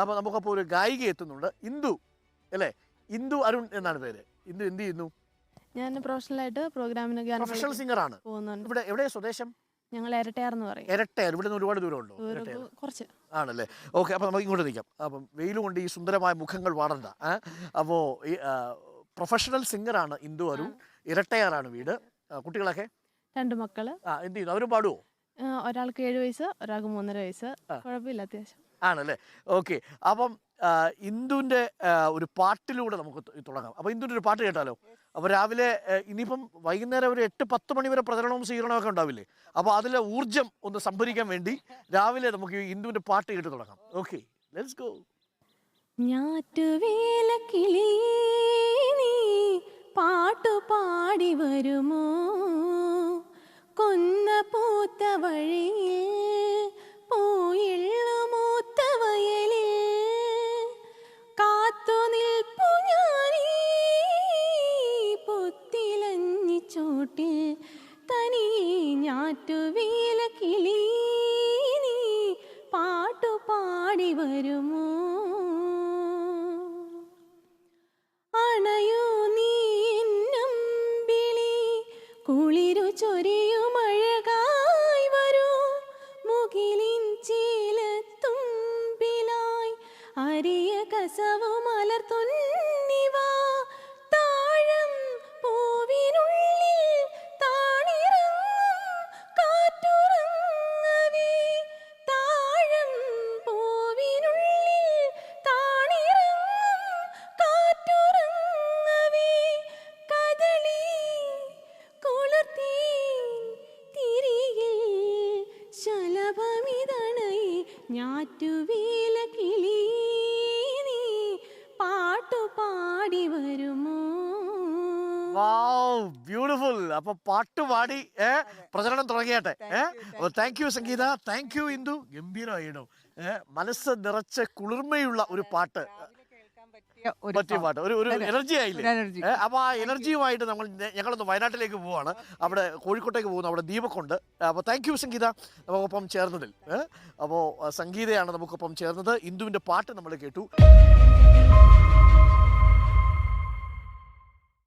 അപ്പോൾ നമുക്കപ്പോൾ ഒരു ഗായിക എത്തുന്നുണ്ട്. ഇന്ദു അല്ലേ? ഇന്ദു അരുൺ എന്നാണ് പേര്. ഇന്ദു എന്ത് ചെയ്യുന്നു? ഞാൻ പ്രൊഫഷണൽ പ്രൊഫഷണലായിട്ട് പ്രോഗ്രാമിന് പ്രൊഫഷണൽ സിംഗർ ആണ് ഇവിടെ എവിടെ സ്വദേശം? ഞങ്ങൾ ഇരട്ടയാർന്ന് പറയും. ഇരട്ടയാർ. ഇവിടെ നിന്ന് ഒരുപാട് ദൂരം ഉണ്ടോ കുറച്ച്. ആണല്ലേ? ഓക്കെ അപ്പോൾ നമുക്ക് ഇങ്ങോട്ട് നിൽക്കാം. അപ്പം വെയിൽ കൊണ്ട് ഈ സുന്ദരമായ മുഖങ്ങൾ വാടണ്ട. അപ്പോൾ ഈ പ്രൊഫഷണൽ ആണ് ഇന്ദു അരുൺ. ഇരട്ടയാറാണ് വീട്. കുട്ടികളൊക്കെ? രണ്ട് മക്കൾ. ആ എന്ത് ചെയ്യുന്നു? അവരും പാടുവോ? ഒരാൾക്ക് ഏഴ് വയസ്സ് ഒരാൾക്ക് മൂന്നര വയസ്സ്. കുഴപ്പമില്ല അത്യാവശ്യം. ആണല്ലേ? ഓക്കെ. അപ്പം ഇന്ദുവിന്റെ ഒരു പാട്ടിലൂടെ നമുക്ക് തുടങ്ങാം. അപ്പോൾ ഇന്ദുവിന്റെ ഒരു പാട്ട് കേട്ടാലോ? അപ്പോൾ രാവിലെ ഇനിയിപ്പം വൈകുന്നേരം ഒരു എട്ട് പത്ത് മണി വരെ പ്രചരണവും സ്വീകരണവും ഒക്കെ ഉണ്ടാവില്ലേ? അപ്പോൾ അതിലെ ഊർജം ഒന്ന് സംഭരിക്കാൻ വേണ്ടി രാവിലെ നമുക്ക് ഇന്ദുവിന്റെ പാട്ട് കേട്ട് തുടങ്ങാം. ഓക്കെ. ലെറ്റ്സ് ഗോ ഞാറ്റുവേല കിളി തനി ഞാറ്റുവേല കിളി നീ പാട്ടു പാടി വരുമോ? അണയൂ നീ വിളി. കുളിരു ചൊരിയുമഴകായി ശലഭമിതണൈ ഞാറ്റുവീല കിളി നീ പാട്ടു പാടി വരുമോ? Wow beautiful. അപ്പൊ പാട്ട് പാടി ഏ പ്രചരണം തുടങ്ങിയട്ടെ ഏ. അപ്പൊ thank you Sangeetha. Thank you Indu. ഗംഭീരമായിടും ഏ മനസ്സ് നിറച്ച് കുളിർമയുള്ള ഒരു പാട്ട്. പറ്റിയ പാട്ട്. ഒരു ഒരു എനർജി ആയില്ലേ? അപ്പൊ ആ എനർജിയുമായിട്ട് നമ്മൾ ഞങ്ങളൊന്ന് വയനാട്ടിലേക്ക് പോവാണ്. അവിടെ കോഴിക്കോട്ടേക്ക് പോകുന്നു. അവിടെ ദീപക്കുണ്ട്. അപ്പോൾ താങ്ക് യു സംഗീത. നമുക്കൊപ്പം ചേർന്നതിൽ. അപ്പോ അപ്പോൾ സംഗീതയാണ് നമുക്കൊപ്പം ചേർന്നത്. ഇന്ദുവിന്റെ പാട്ട് നമ്മൾ കേട്ടു.